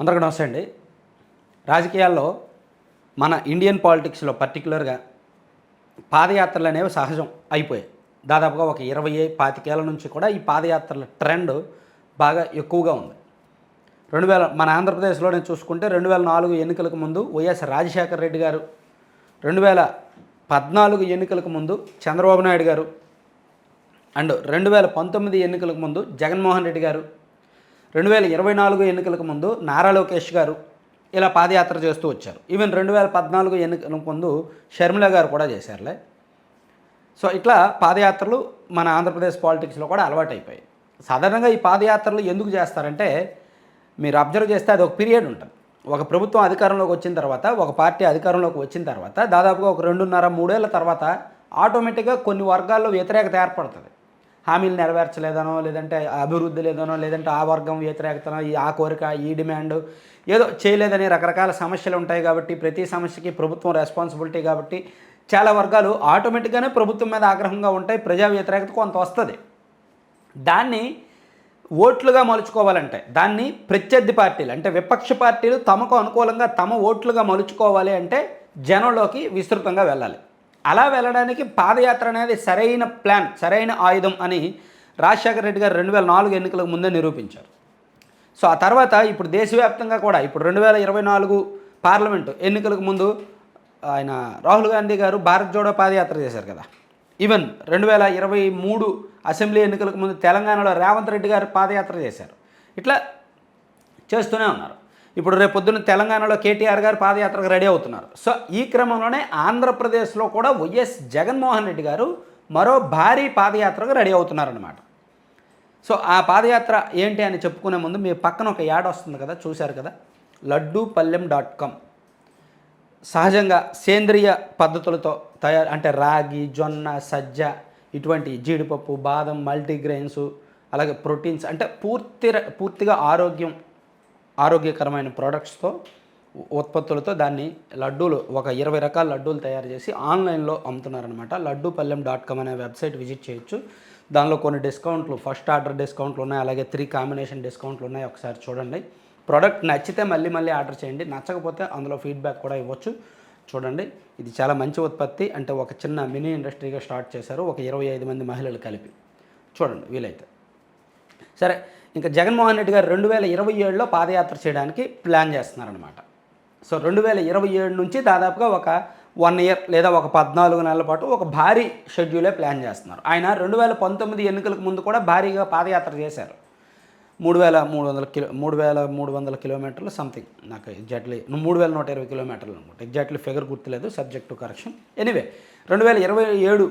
అందరికీ నమస్తే అండి. రాజకీయాల్లో మన ఇండియన్ పాలిటిక్స్లో పర్టికులర్గా పాదయాత్రలు అనేవి సహజం అయిపోయాయి. దాదాపుగా ఒక ఇరవై పాతికేళ్ళ నుంచి కూడా ఈ పాదయాత్రల ట్రెండ్ బాగా ఎక్కువగా ఉంది. రెండు వేల మన ఆంధ్రప్రదేశ్లో నేను చూసుకుంటే రెండు వేల నాలుగు ఎన్నికలకు ముందు వైఎస్ రాజశేఖర రెడ్డి గారు రెండు వేల పద్నాలుగు ఎన్నికలకు ముందు చంద్రబాబు నాయుడు గారు అండ్ రెండు వేల పంతొమ్మిది ఎన్నికలకు ముందు జగన్మోహన్ రెడ్డి గారు రెండు వేల ఇరవై నాలుగు ఎన్నికలకు ముందు నారా లోకేష్ గారు ఇలా పాదయాత్ర చేస్తూ వచ్చారు. ఈవెన్ రెండు వేల పద్నాలుగు ఎన్నికలకు ముందు షర్మిల గారు కూడా చేశారులే. సో ఇట్లా పాదయాత్రలు మన ఆంధ్రప్రదేశ్ పాలిటిక్స్లో కూడా అలవాటైపోయాయి. సాధారణంగా ఈ పాదయాత్రలు ఎందుకు చేస్తారంటే మీరు అబ్జర్వ్ చేస్తే అది ఒక పీరియడ్ ఉంటుంది. ఒక ప్రభుత్వం అధికారంలోకి వచ్చిన తర్వాత ఒక పార్టీ అధికారంలోకి వచ్చిన తర్వాత దాదాపుగా ఒక రెండున్నర మూడేళ్ళ తర్వాత ఆటోమేటిక్గా కొన్ని వర్గాల్లో వ్యతిరేకత ఏర్పడుతుంది. హామీలు నెరవేర్చలేదనో లేదంటే అభివృద్ధి లేదనో లేదంటే ఆ వర్గం వ్యతిరేకతనో ఈ ఆ కోరిక ఈ డిమాండ్ ఏదో చేయలేదని రకరకాల సమస్యలు ఉంటాయి కాబట్టి ప్రతి సమస్యకి ప్రభుత్వం రెస్పాన్సిబిలిటీ కాబట్టి చాలా వర్గాలు ఆటోమేటిక్గానే ప్రభుత్వం మీద ఆగ్రహంగా ఉంటాయి ప్రజా వ్యతిరేకత కొంత వస్తుంది. దాన్ని ఓట్లుగా మలుచుకోవాలంటే దాన్ని ప్రత్యర్థి పార్టీలు అంటే విపక్ష పార్టీలు తమకు అనుకూలంగా తమ ఓట్లుగా మలుచుకోవాలి అంటే జనంలోకి విస్తృతంగా వెళ్ళాలి. అలా వెళ్ళడానికి పాదయాత్ర అనేది సరైన ప్లాన్ సరైన ఆయుధం అని రాజశేఖర రెడ్డి గారు రెండు వేల నాలుగు ఎన్నికలకు ముందే నిరూపించారు. సో ఆ తర్వాత ఇప్పుడు దేశవ్యాప్తంగా కూడా ఇప్పుడు రెండు వేల ఇరవై నాలుగు పార్లమెంటు ఎన్నికలకు ముందు ఆయన రాహుల్ గాంధీ గారు భారత్ జోడో పాదయాత్ర చేశారు కదా. ఈవెన్ రెండు వేల ఇరవై మూడు అసెంబ్లీ ఎన్నికలకు ముందు తెలంగాణలో రేవంత్ రెడ్డి గారు పాదయాత్ర చేశారు. ఇట్లా చేస్తూనే ఉన్నారు. ఇప్పుడు రేపు పొద్దున్న తెలంగాణలో కేటీఆర్ గారు పాదయాత్రకు రెడీ అవుతున్నారు. సో ఈ క్రమంలోనే ఆంధ్రప్రదేశ్లో కూడా వైఎస్ జగన్మోహన్ రెడ్డి గారు మరో భారీ పాదయాత్రకు రెడీ అవుతున్నారనమాట సో ఆ పాదయాత్ర ఏంటి అని చెప్పుకునే ముందు మీ పక్కన ఒక యాడ్ వస్తుంది కదా చూశారు కదా? Laddu pallem dot com. సహజంగా సేంద్రియ పద్ధతులతో తయారు అంటే రాగి జొన్న సజ్జ ఇటువంటి జీడిపప్పు బాదం మల్టీగ్రెయిన్స్ అలాగే ప్రోటీన్స్ అంటే పూర్తి పూర్తిగా ఆరోగ్యం ఆరోగ్యకరమైన ప్రోడక్ట్స్తో ఉత్పత్తులతో దాన్ని లడ్డూలు ఒక ఇరవై రకాల లడ్డూలు తయారు చేసి ఆన్లైన్లో అమ్ముతున్నారనమాట లడ్డూ పల్లెం డాట్ కామ్ అనే వెబ్సైట్ విజిట్ చేయొచ్చు. దానిలో కొన్ని డిస్కౌంట్లు ఫస్ట్ ఆర్డర్ డిస్కౌంట్లు ఉన్నాయి అలాగే త్రీ కాంబినేషన్ డిస్కౌంట్లు ఉన్నాయి. ఒకసారి చూడండి. ప్రోడక్ట్ నచ్చితే మళ్ళీ మళ్ళీ ఆర్డర్ చేయండి. నచ్చకపోతే అందులో ఫీడ్బ్యాక్ కూడా ఇవ్వచ్చు. చూడండి. ఇది చాలా మంచి ఉత్పత్తి. అంటే ఒక చిన్న మినీ ఇండస్ట్రీగా స్టార్ట్ చేశారు. ఒక ఇరవై ఐదు మంది మహిళలు కలిపి. చూడండి వీలైతే. సరే. ఇంకా జగన్మోహన్ రెడ్డి గారు రెండు వేల ఇరవై ఏడులో పాదయాత్ర చేయడానికి ప్లాన్ చేస్తున్నారనమాట సో రెండు వేల ఇరవై ఏడు నుంచి దాదాపుగా ఒక వన్ ఇయర్ లేదా ఒక పద్నాలుగు నెలల పాటు ఒక భారీ షెడ్యూలే ప్లాన్ చేస్తున్నారు. ఆయన రెండు వేల పంతొమ్మిది ఎన్నికలకు ముందు కూడా భారీగా పాదయాత్ర చేశారు. మూడు వేల మూడు వందల కిలో మూడు వేల మూడు వందల కిలోమీటర్లు సంథింగ్ నాకు ఎగ్జాక్ట్లీ మూడు వేల నూట ఇరవై కిలోమీటర్లు అనమాట ఎగ్జాక్ట్లీ ఫిగర్ గుర్తులేదు సబ్జెక్ట్ కరెక్షన్ ఎనీవే రెండు వేల ఇరవై ఏడు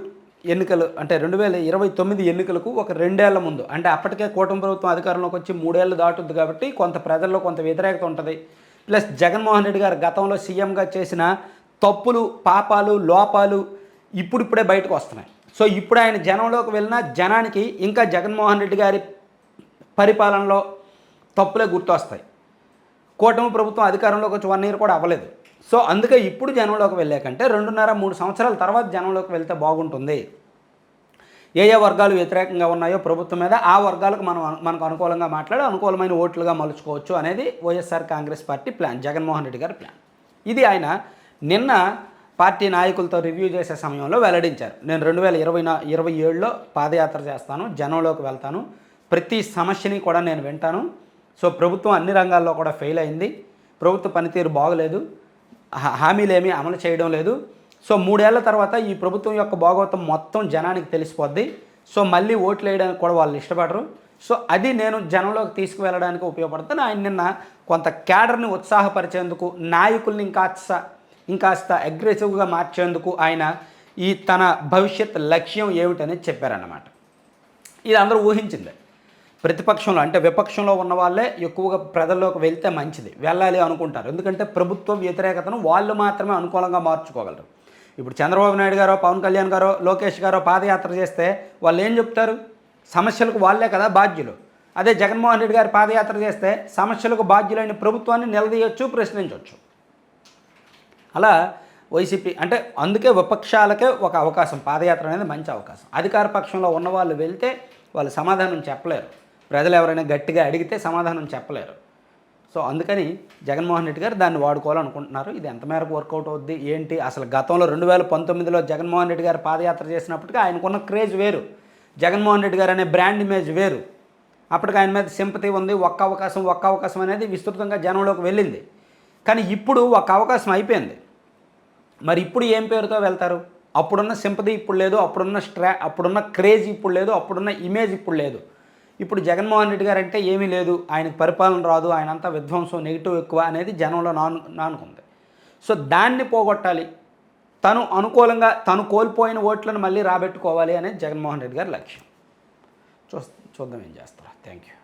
ఎన్నికలు అంటే రెండు వేల ఇరవై తొమ్మిది ఎన్నికలకు ఒక రెండేళ్ళ ముందు అంటే అప్పటికే కూటమి ప్రభుత్వం అధికారంలోకి వచ్చి మూడేళ్ళు దాటుద్ది కాబట్టి కొంత ప్రజల్లో కొంత వ్యతిరేకత ఉంటుంది. ప్లస్ జగన్మోహన్ రెడ్డి గారు గతంలో సీఎంగా చేసిన తప్పులు పాపాలు లోపాలు ఇప్పుడిప్పుడే బయటకు వస్తున్నాయి. సో ఇప్పుడు ఆయన జనంలోకి వెళ్ళిన జనానికి ఇంకా జగన్మోహన్ రెడ్డి గారి పరిపాలనలో తప్పులే గుర్తొస్తాయి. కూటమి ప్రభుత్వం అధికారంలోకి వచ్చి వన్ ఇయర్ కూడా అవ్వలేదు. సో అందుకే ఇప్పుడు జనంలోకి వెళ్ళాకంటే రెండున్నర మూడు సంవత్సరాల తర్వాత జనంలోకి వెళ్తే బాగుంటుంది. ఏ ఏ వర్గాలు వ్యతిరేకంగా ఉన్నాయో ప్రభుత్వం మీద ఆ వర్గాలకు మనం మనకు అనుకూలంగా మాట్లాడి అనుకూలమైన ఓట్లుగా మలుచుకోవచ్చు అనేది YSR Congress party plan Jaganmohan Reddy గారి ప్లాన్. ఇది ఆయన నిన్న పార్టీ నాయకులతో రివ్యూ చేసే సమయంలో వెల్లడించారు. నేను రెండు వేల ఇరవై నా ఇరవై ఏడులో పాదయాత్ర చేస్తాను జనంలోకి వెళ్తాను ప్రతి సమస్యని కూడా నేను వింటాను. సో ప్రభుత్వం అన్ని రంగాల్లో కూడా ఫెయిల్ అయింది. ప్రభుత్వ పనితీరు బాగలేదు. హామీలేమీ అమలు చేయడం లేదు. సో మూడేళ్ళ తర్వాత ఈ ప్రభుత్వం యొక్క భాగవతం మొత్తం జనానికి తెలిసిపోద్ది. సో మళ్ళీ ఓట్లు వేయడానికి కూడా వాళ్ళు ఇష్టపడరు. సో అది నేను జనంలోకి తీసుకువెళ్ళడానికి ఉపయోగపడుతుంది. ఆయన నిన్న కొంత క్యాడర్ని ఉత్సాహపరిచేందుకు నాయకుల్ని ఇంకాస్త ఇంకాస్త అగ్రెసివ్గా మార్చేందుకు ఆయన ఈ తన భవిష్యత్ లక్ష్యం ఏమిటనేది చెప్పారన్నమాట. ఇది అందరూ ఊహించిందే. ప్రతిపక్షంలో అంటే విపక్షంలో ఉన్న వాళ్ళే ఎక్కువగా ప్రజల్లోకి వెళ్తే మంచిది వెళ్ళాలి అనుకుంటారు. ఎందుకంటే ప్రభుత్వ వ్యతిరేకతను వాళ్ళు మాత్రమే అనుకూలంగా మార్చుకోగలరు. ఇప్పుడు చంద్రబాబు నాయుడు గారో పవన్ కళ్యాణ్ గారో లోకేష్ గారో పాదయాత్ర చేస్తే వాళ్ళు ఏం చెప్తారు? సమస్యలకు వాళ్ళే కదా బాధ్యులు. అదే జగన్మోహన్ రెడ్డి గారు పాదయాత్ర చేస్తే సమస్యలకు బాధ్యులైన ప్రభుత్వాన్ని నిలదీయొచ్చు ప్రశ్నించవచ్చు అలా వైసీపీ అంటే అందుకే విపక్షాలకే ఒక అవకాశం పాదయాత్ర అనేది మంచి అవకాశం. అధికార పక్షంలో ఉన్న వాళ్ళు వెళ్తే వాళ్ళు సమాధానం చెప్పలేరు. ప్రజలు ఎవరైనా గట్టిగా అడిగితే సమాధానం చెప్పలేరు. సో అందుకని జగన్మోహన్ రెడ్డి గారు దాన్ని వాడుకోవాలనుకుంటున్నారు. ఇది ఎంత మేరకు వర్కౌట్ అవుద్ది? ఏంటి? అసలు గతంలో రెండు వేల పంతొమ్మిదిలో జగన్మోహన్ రెడ్డి గారు పాదయాత్ర చేసినప్పటికీ ఆయనకున్న క్రేజ్ వేరు. జగన్మోహన్ రెడ్డి గారు అనే బ్రాండ్ ఇమేజ్ వేరు. అప్పటికి ఆయన మీద సింపతి ఉంది. ఒక్క అవకాశం ఒక్క అవకాశం అనేది విస్తృతంగా జనంలోకి వెళ్ళింది. కానీ ఇప్పుడు ఒక అవకాశం అయిపోయింది. మరి ఇప్పుడు ఏం పేరుతో వెళ్తారు? అప్పుడున్న సింపతి ఇప్పుడు లేదు అప్పుడున్న స్ట్రా అప్పుడున్న క్రేజ్ ఇప్పుడు లేదు అప్పుడున్న ఇమేజ్ ఇప్పుడు లేదు. ఇప్పుడు జగన్మోహన్ రెడ్డి గారు అంటే ఏమీ లేదు ఆయనకు పరిపాలన రాదు ఆయన అంతా విధ్వంసం నెగిటివ్ ఎక్కువ అనేది జనంలో నాను నానుకుంది. సో దాన్ని పోగొట్టాలి. తను అనుకూలంగా తను కోల్పోయిన ఓట్లను మళ్ళీ రాబెట్టుకోవాలి అనేది జగన్మోహన్ రెడ్డి గారి లక్ష్యం. చూ చూద్దాం ఏం చేస్తారా. Thank you